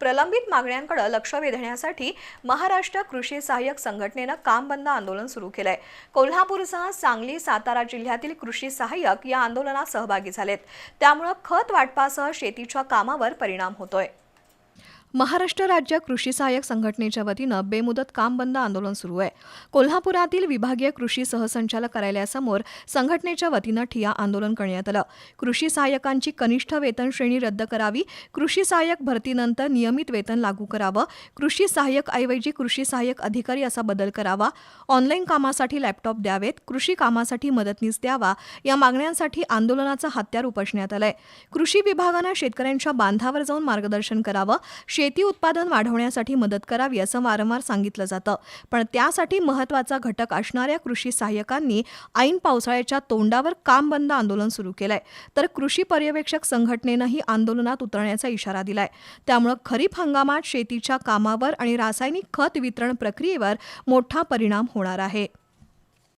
प्रलंबित मागण्यांकडे लक्ष वेधण्यासाठी महाराष्ट्र कृषी सहाय्यक संघटनेनं काम बंद आंदोलन सुरू केलंय. कोल्हापूरसह सांगली सातारा जिल्ह्यातील कृषी सहाय्यक या आंदोलनात सहभागी झालेत. त्यामुळं खत वाटपासह शेतीच्या कामावर परिणाम होतोय. महाराष्ट्र राज्य कृषी सहाय्यक संघटनेच्या वतीनं बेमुदत काम बंद आंदोलन सुरू आहे. कोल्हापुरातील विभागीय कृषी सहसंचालक कार्यालयासमोर संघटनेच्या वतीनं ठिया आंदोलन करण्यात आलं. कृषी सहाय्यकांची कनिष्ठ वेतन श्रेणी रद्द करावी कृषी सहाय्यक भरतीनंतर नियमित वेतन लागू करावं कृषी सहाय्यक ऐवजी कृषी सहाय्यक अधिकारी असा बदल करावा ऑनलाईन कामासाठी लॅपटॉप द्यावेत कृषी कामासाठी मदतनीस द्यावा या मागण्यांसाठी आंदोलनाचं हत्यार उपसण्यात आलंय. कृषी विभागानं शेतकऱ्यांच्या बांधावर जाऊन मार्गदर्शन करावं शेती उत्पादन वाढवण्यासाठी मदत करावी असं वारंवार सांगितलं जातं. पण त्यासाठी महत्त्वाचा घटक असणाऱ्या कृषी सहाय्यकांनी ऐन पावसाळ्याच्या तोंडावर काम बंद आंदोलन सुरू केलंय. तर कृषी पर्यवेक्षक संघटनेनंही आंदोलनात उतरण्याचा इशारा दिलाय. त्यामुळं खरीप हंगामात शेतीच्या कामावर आणि रासायनिक खत वितरण प्रक्रियेवर मोठा परिणाम होणार आहे.